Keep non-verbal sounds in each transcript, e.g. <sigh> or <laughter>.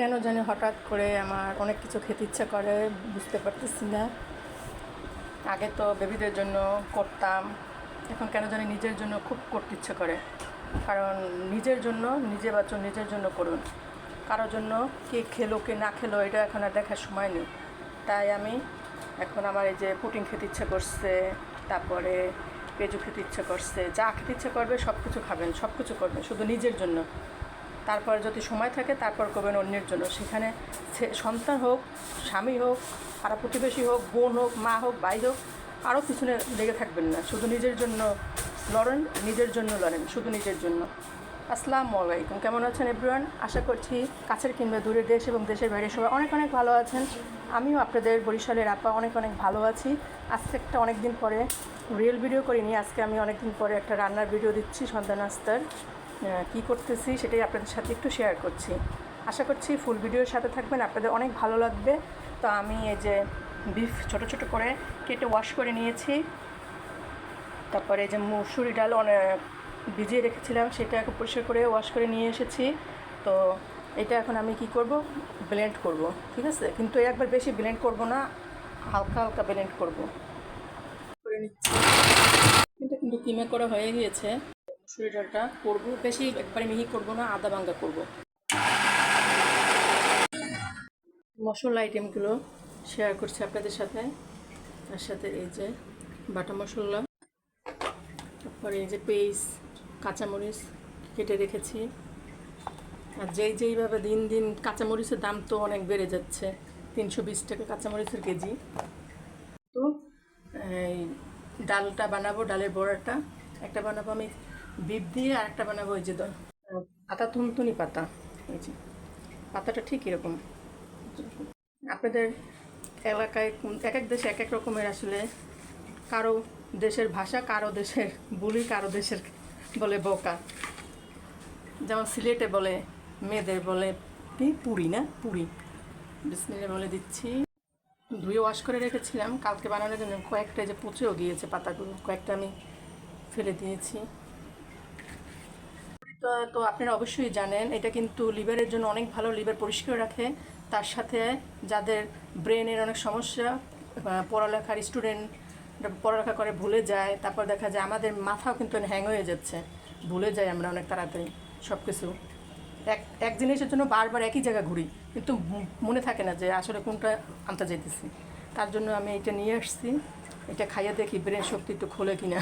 কেন জানি হঠাৎ করে আমার অনেক কিছু খেতে ইচ্ছা করে, বুঝতে পারতেছি না। আগে তো বেবিদের জন্য করতাম, এখন কেন জানি নিজের জন্য খুব করতে ইচ্ছে করে। কারণ নিজের জন্য, নিজে বাচ্চা নিজের জন্য করুন। কারোর জন্য কে খেলো, কে না খেলো, এটা এখন আর দেখার সময় নেই। তাই আমি এখন আমার এই যে পুটিং খেতে ইচ্ছে করছে, তারপরে পেঁজু খেতে ইচ্ছে করছে, যা খেতে ইচ্ছে করবে সব কিছু খাবেন সব কিছু করবেন, শুধু নিজের জন্য। তারপর যদি সময় থাকে তারপর করবেন অন্যের জন্য। সেখানে সন্তান হোক, স্বামী হোক, পাড়া প্রতিবেশী হোক, বোন হোক, মা হোক, ভাই হোক আরও পিছনে লেগে থাকবেন না। শুধু নিজের জন্য লড়েন, নিজের জন্য লড়েন, শুধু নিজের জন্য। আসসালামু আলাইকুম। কেমন আছেন এভরিওয়ান আশা করছি কাছের কিংবা দূরের দেশ এবং দেশের বাইরে সবাই অনেক অনেক ভালো আছেন। আমিও আপনাদের বরিশালের আপা অনেক অনেক ভালো আছি। আজকে একটা অনেক দিন পরে রিয়েল ভিডিও করিনি। আজকে আমি অনেক দিন পরে একটা রান্নার ভিডিও দিচ্ছি সন্ধ্যা নাস্তার কী করতেছি সেটাই আপনাদের সাথে একটু শেয়ার করছি। আশা করছি ফুল ভিডিওর সাথে থাকবেন, আপনাদের অনেক ভালো লাগবে। তো আমি এই যে বিফ ছোট ছোট করে কেটে ওয়াশ করে নিয়েছি। তারপরে যে মুসুরি ডাল অনেক ভিজিয়ে রেখেছিলাম, সেটা পরিষ্কার করে ওয়াশ করে নিয়ে এসেছি। তো এটা এখন আমি কি করব? ব্লেন্ড করব, ঠিক আছে? কিন্তু একবার বেশি ব্লেন্ড করব না, হালকা হালকা ব্লেন্ড করব। করে নিচ্ছি। কিন্তু কিমে করা হয়ে গিয়েছে। ডালটা করব। বেশি একবারে মিহি করব না, আদা ভাঙ্গা করব। মশলা আইটেমগুলো শেয়ার করছি আপনাদের সাথে। তার সাথে এই যে বাটা মশলা, তারপরে এই যে পেস্ট, কাঁচামরিচ কেটে রেখেছি। আর যেই যেইভাবে দিন দিন কাঁচামরিচের দাম তো অনেক বেড়ে যাচ্ছে, তিনশো বিশ টাকা কাঁচামরিচের কেজি। তো এই ডালটা বানাবো, ডালের বড়াটা। একটা বানাবো আমি বিপ দিয়ে আর একটা বানাবো ওই যে আতা তুনতুনি পাতা, এই যে। পাতাটা ঠিক এরকম। আপনাদের এলাকায় কোন- এক এক দেশে এক এক রকমের আসলে কারও দেশের ভাষা, কারও দেশের বুলি, কারও দেশের বলে বোকা। যেমন সিলেটে বলে মেয়েদের বলে কি? পুরি না? পুরি। বিসমিলে বলে দিচ্ছি। ধুয়ে ওয়াশ করে রেখেছিলাম। কালকে বানানোর জন্য কয়েকটা যে পচেও গিয়েছে পাতাগুলো। কয়েকটা আমি ফেলে দিয়েছি। তো আপনারা অবশ্যই জানেন, এটা কিন্তু লিভারের জন্য অনেক ভালো, লিভার পরিষ্কার রাখে। তার সাথে যাদের ব্রেনের অনেক সমস্যা পড়ালেখার স্টুডেন্ট পড়ালেখা করে ভুলে যায়, তারপর দেখা যায় আমাদের মাথাও কিন্তু হ্যাং হয়ে যাচ্ছে। ভুলে যাই আমরা অনেক তাড়াতাড়ি সব কিছু এক এক জিনিসের জন্য বারবার একই জায়গা ঘুরি, কিন্তু মনে থাকে না যে আসলে কোনটা আনতে যেতেছি তার জন্য আমি এটা নিয়ে আসছি। এটা খাইয়ে দেখি ব্রেন শক্তি একটু খোলে কিনা।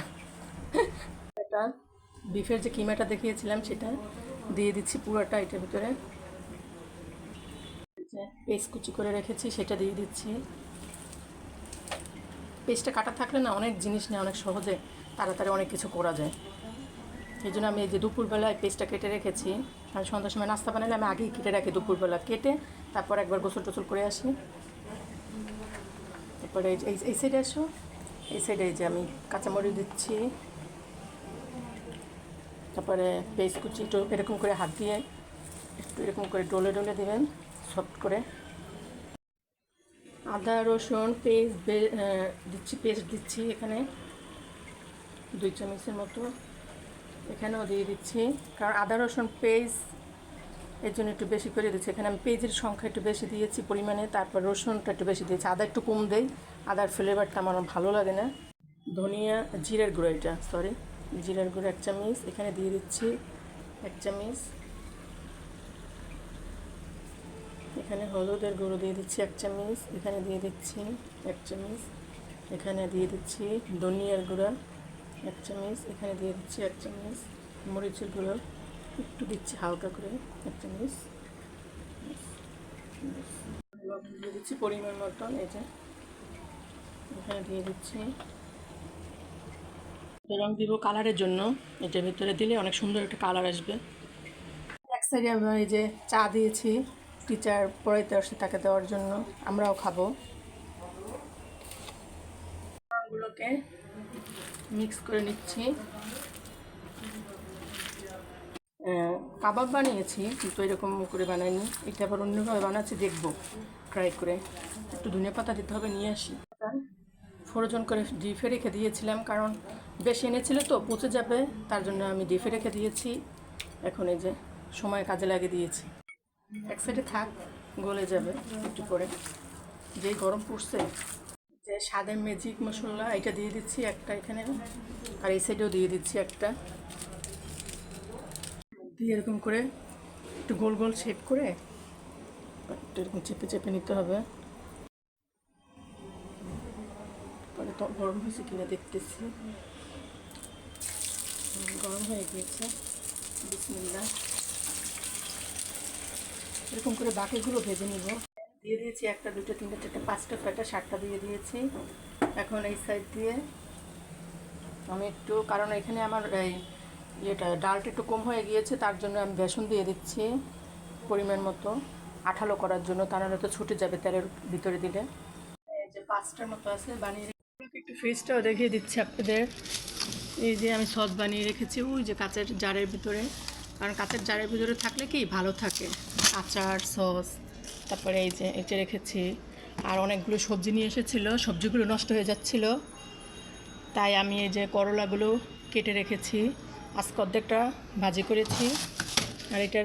<laughs> এটা বিফের যে কিমাটা দেখিয়েছিলাম সেটা দিয়ে দিচ্ছি পুরোটা এটার ভিতরে। পেস্ট কুচি করে রেখেছি, সেটা দিয়ে দিচ্ছি। পেস্টটা কাটা থাকলে না অনেক জিনিস না অনেক সহজে তাড়াতাড়ি অনেক কিছু করা যায়। এই জন্য আমি এই যে দুপুরবেলায় পেস্টটা কেটে রেখেছি, আর সন্ধ্যার সময় নাস্তা বানালে আমি আগেই কেটে রাখি দুপুরবেলা। কেটে তারপর একবার গোসল টোসল করে আসি। তারপরে এই এই সাইডে আসো। এই সাইডে এই যে আমি কাঁচামরিচ দিচ্ছি। তারপরে পেস্ট কুচি একটু এরকম করে হাত দিয়ে একটু এরকম করে ডলে ডলে দেবেন, সফট করে। আদা, রসুন, পেস্ট দিচ্ছি পেস্ট দিচ্ছি এখানে, দুই চামচের মতো। এখানেও দিয়ে দিচ্ছি, কারণ আদা, রসুন, পেস্ট এর জন্য একটু বেশি করে দিচ্ছি। এখানে আমি পেঁয়াজের সংখ্যা একটু বেশি দিয়েছি পরিমাণে, তারপর রসুনটা একটু বেশি দিয়েছি। আদা একটু কম দেই, আদার ফ্লেভারটা আমার ভালো লাগে না। ধনিয়া, জিরের গুঁড়ো এটা সরি জিরের গুঁড়ো এক চামচ, এখানে দিয়ে দিচ্ছি এক চামচ। এখানে হলুদের গুঁড়ো দিয়ে দিচ্ছি এক চামচ, এখানে দিয়ে দিচ্ছি এক চামচ। এখানে দিয়ে দিচ্ছি ধনিয়ার গুঁড়া এক চামচ, এখানে দিয়ে দিচ্ছি এক চামচ। মরিচের গুঁড়ো একটু দিচ্ছি হালকা করে এক চামচ। দিয়ে দিচ্ছি পরিমাণ মতন যে। এখানে দিয়ে দিচ্ছি রং দিব কালারের জন্য। এটার ভিতরে দিলে অনেক সুন্দর একটা কালার আসবে। এক সাইডে আমরা এই যে চা দিয়েছি টিচার পড়াইতে আসছে তাকে দেওয়ার জন্য, আমরাও খাব। মিক্স করে নিচ্ছি। কাবাব বানিয়েছি, কিন্তু এরকম করে বানাইনি। এটা আবার অন্যভাবে বানাচ্ছি, দেখব। ট্রাই করে। একটু ধনিয়া পাতা দিতে হবে, নিয়ে আসি। ফোরজন করে ডিপে রেখে দিয়েছিলাম, কারণ বেশি এনেছিল তো, পচে যাবে, তার জন্য আমি ডিপে রেখে দিয়েছি। এখন এই যে সময় কাজে লাগিয়ে দিয়েছি। এক সাইডে থাক, গলে যাবে একটু পরে। যেই গরম পড়ছে, যে স্বাদে ম্যাজিক মশলা, এটা দিয়ে দিচ্ছি একটা এখানে, আর এই সাইডেও দিয়ে দিচ্ছি একটা। দিয়ে এরকম করে একটু গোল গোল শেপ করে একটু এরকম চেপে চেপে নিতে হবে। পরে তো গরম হয়েছে কিনা দেখতেছি। গরম হয়ে গিয়েছে। বিসমিল্লা এরকম করে বাকিগুলো ভেজে নিব। দিয়ে দিয়েছি একটা, দুটো, তিনটে, চারটে, পাঁচটা, ছয়টা, সাতটা দিয়ে দিয়েছি। এখন এই সাইড দিয়ে আমি একটু, কারণ এখানে আমার এই ইয়েটা, ডালটা একটু কম হয়ে গিয়েছে, তার জন্য আমি বেসন দিয়ে দিচ্ছি পরিমাণ মতো। আঠালো করার জন্য, তা নাহলে তো ছুটে যাবে তেলের ভিতরে দিলে। যে পাঁচটার মতো আছে, বানিয়ে একটু ফ্রিজটাও দেখিয়ে দিচ্ছি আপনাদের। এই যে আমি সস বানিয়ে রেখেছি, ওই যে কাঁচের জারের ভিতরে। কারণ কাঁচের জারের ভিতরে থাকলে কি ভালো থাকে? আচার, সস, তারপরে এই যে এটা রেখেছি। আর অনেকগুলো সবজি নিয়ে এসেছিল, সবজিগুলো নষ্ট হয়ে যাচ্ছিল। তাই আমি এই যে করলাগুলো কেটে রেখেছি। আজকে অর্ধেকটা ভাজি করেছি। আর এটা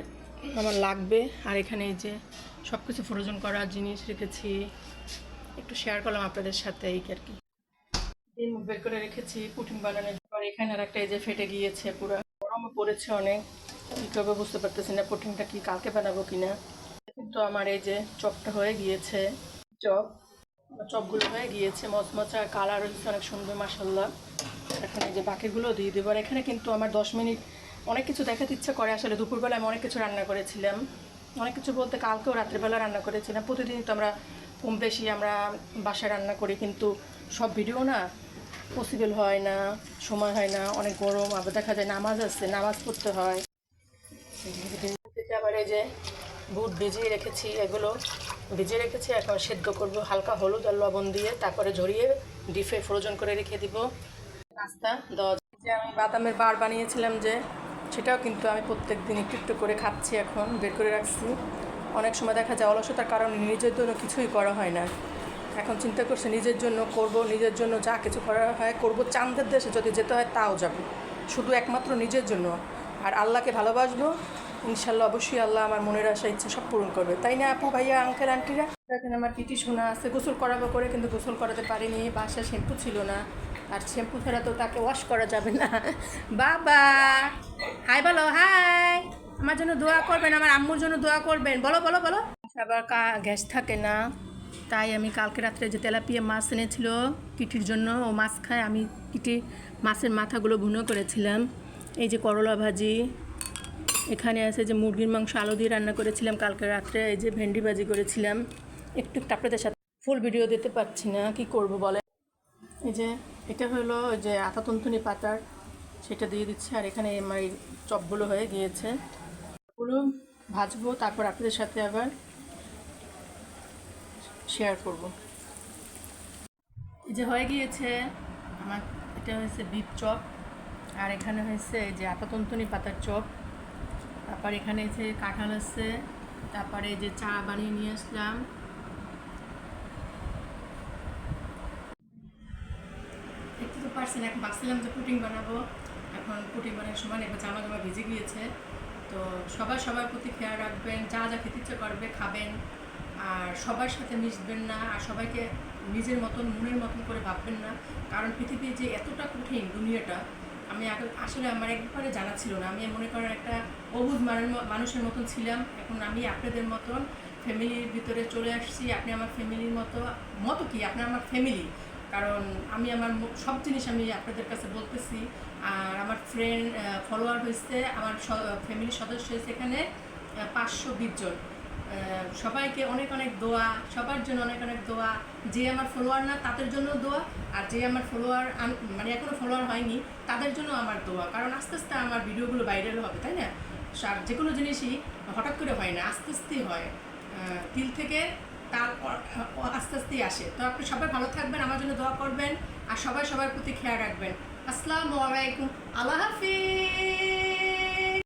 আমার লাগবে। আর এখানে এই যে সব কিছু ফ্রোজন করার জিনিস রেখেছি। একটু শেয়ার করলাম আপনাদের সাথে এই আর কি। ডিম বের করে রেখেছি পুটিং বানানোর এখানে আর একটা এই যে ফেটে গিয়েছে পুরো। গরমও পড়েছে অনেক। কী করব বুঝতে পারতেছি না পুটিংটা কি কালকে বানাবো কিনা। কিন্তু আমার এই যে চপটা হয়ে গিয়েছে, চপ চপগুলো হয়ে গিয়েছে, মচমচা কালার হয়েছে অনেক সুন্দর মাসাল্লাহ এখন এই যে বাকিগুলো দিয়ে দেবো। আর এখানে কিন্তু আমার দশ মিনিট অনেক কিছু দেখাতে ইচ্ছা করে। আসলে দুপুরবেলা আমি অনেক কিছু রান্না করেছিলাম। অনেক কিছু বলতে কালকেও রাত্রিবেলা রান্না করেছিলাম। প্রতিদিনই তো আমরা কম বেশি আমরা বাসায় রান্না করি, কিন্তু সব ভিডিও না পসিবল হয় না, সময় হয় না, অনেক গরম, আবার দেখা যায় নামাজ আছে, নামাজ পড়তে হয়। আবার এই যে বুট ভিজিয়ে রেখেছি, এগুলো ভিজিয়ে রেখেছি, এখন সেদ্ধ করব, হালকা হলুদ আর লবণ দিয়ে, তারপরে ঝরিয়ে ডিপে ফ্রোজন করে রেখে দিব। নাস্তা দেওয়া যে আমি বাদামের বার বানিয়েছিলাম যে, সেটাও কিন্তু আমি প্রত্যেক দিন একটু একটু করে খাচ্ছি এখন, বের করে রাখছি। অনেক সময় দেখা যায় অলসতার কারণে নিজের জন্য কিছুই করা হয় না। এখন চিন্তা করছে, নিজের জন্য করব, নিজের জন্য যা কিছু করা হয় করব। চাঁদের দেশে যদি যেতে হয়, তাও যাব। শুধু একমাত্র নিজের জন্য। আর আল্লাহকে ভালোবাসবো, ইনশাল্লাহ অবশ্যই আল্লাহ আমার মনের আশা, ইচ্ছা সব পূরণ করবে। তাই না আপু, ভাইয়া আঙ্কেল আন্টিরা এখানে আমার টিটি শোনা আছে, গোসল করাবো করে, কিন্তু গোসল করাতে পারিনি। বাসায় শ্যাম্পু ছিল না। আর শ্যাম্পু ছাড়া তো তাকে ওয়াশ করা যাবে না। <laughs> বাবা! হাই বলো হাই আমার জন্য দোয়া করবেন, আমার আম্মুর জন্য দোয়া করবেন। বলো বলো বলো। আবার কা গ্যাস থাকে না। তাই আমি কালকে রাত্রে যে তেলাপিয়া মাছ এনেছিল কিটির জন্য, ও মাছ খায়, আমি কিটি মাছের মাথাগুলো ভুনো করেছিলাম। এই যে করলা ভাজি, এখানে আছে যে মুরগির মাংস আলু দিয়ে রান্না করেছিলাম কালকে রাত্রে, এই যে ভেন্ডি ভাজি করেছিলাম। একটু আপনাদের সাথে ফুল ভিডিও দিতে পারছি না, কি করব বলে এই যে, এটা হলো যে আতা তন্তুনি পাতার, সেটা দিয়ে দিচ্ছি, আর এখানে আমার চপগুলো হয়ে গিয়েছে। ভাজবো, তারপর আপনাদের সাথে আবার শেয়ার করব। এই যে হয়ে গিয়েছে আমার, এটা হয়েছে বিপ চপ আর এখানে হয়েছে যে আতা তুনতুনি পাতার চপ তারপর এখানে যে কাঁঠাল আছে, তারপরে যে চা বানিয়ে নিয়ে আসলাম। দেখতে তো পারছেন এখন ভাবছিলাম যে পুটিং বানাবো। এখন পুটিং বানানোর সময় এবার জামা জামা ভিজে গিয়েছে। তো সবাই সবার প্রতি খেয়াল রাখবেন, যা যা খেতে ইচ্ছে করবে খাবেন। সবার সাথে মিশবেন না, আর সবাইকে নিজের মতন, মনের মতন করে ভাববেন না। কারণ পৃথিবী যে এতটা কঠিন দুনিয়াটা, আমি আসলে আমার একবারে জানা ছিল না। আমি মনে করেন একটা অবুধ মানুষ- মানুষের মতন ছিলাম। এখন আমি আপনাদের মতন ফ্যামিলির ভিতরে চলে আসছি। আপনি আমার ফ্যামিলির মতো মতো কি? আপনি আমার ফ্যামিলি। কারণ আমি আমার সব জিনিস আমি আপনাদের কাছে বলতেছি। আর আমার ফ্রেন্ড ফলোয়ার হয়েছে আমার ফ্যামিলির সদস্য হয়েছে এখানে পাঁচশো বিশ জন। সবাইকে অনেক অনেক দোয়া, সবার জন্য অনেক অনেক দোয়া। যে আমার ফলোয়ার না, তাদের জন্য দোয়া। আর যে আমার ফলোয়ার মানে এখনও ফলোয়ার হয়নি, তাদের জন্য আমার দোয়া। কারণ আস্তে আস্তে আমার ভিডিওগুলো ভাইরাল হবে, তাই না? আর যে কোনো জিনিসই হঠাৎ করে হয় না, আস্তে আস্তেই হয়। তিল থেকে তার আস্তে আস্তেই আসে। তো আপনি সবাই ভালো থাকবেন, আমার জন্য দোয়া করবেন, আর সবাই সবার প্রতি খেয়াল রাখবেন। আসসালামু আলাইকুম। আল্লাহ হাফিজ!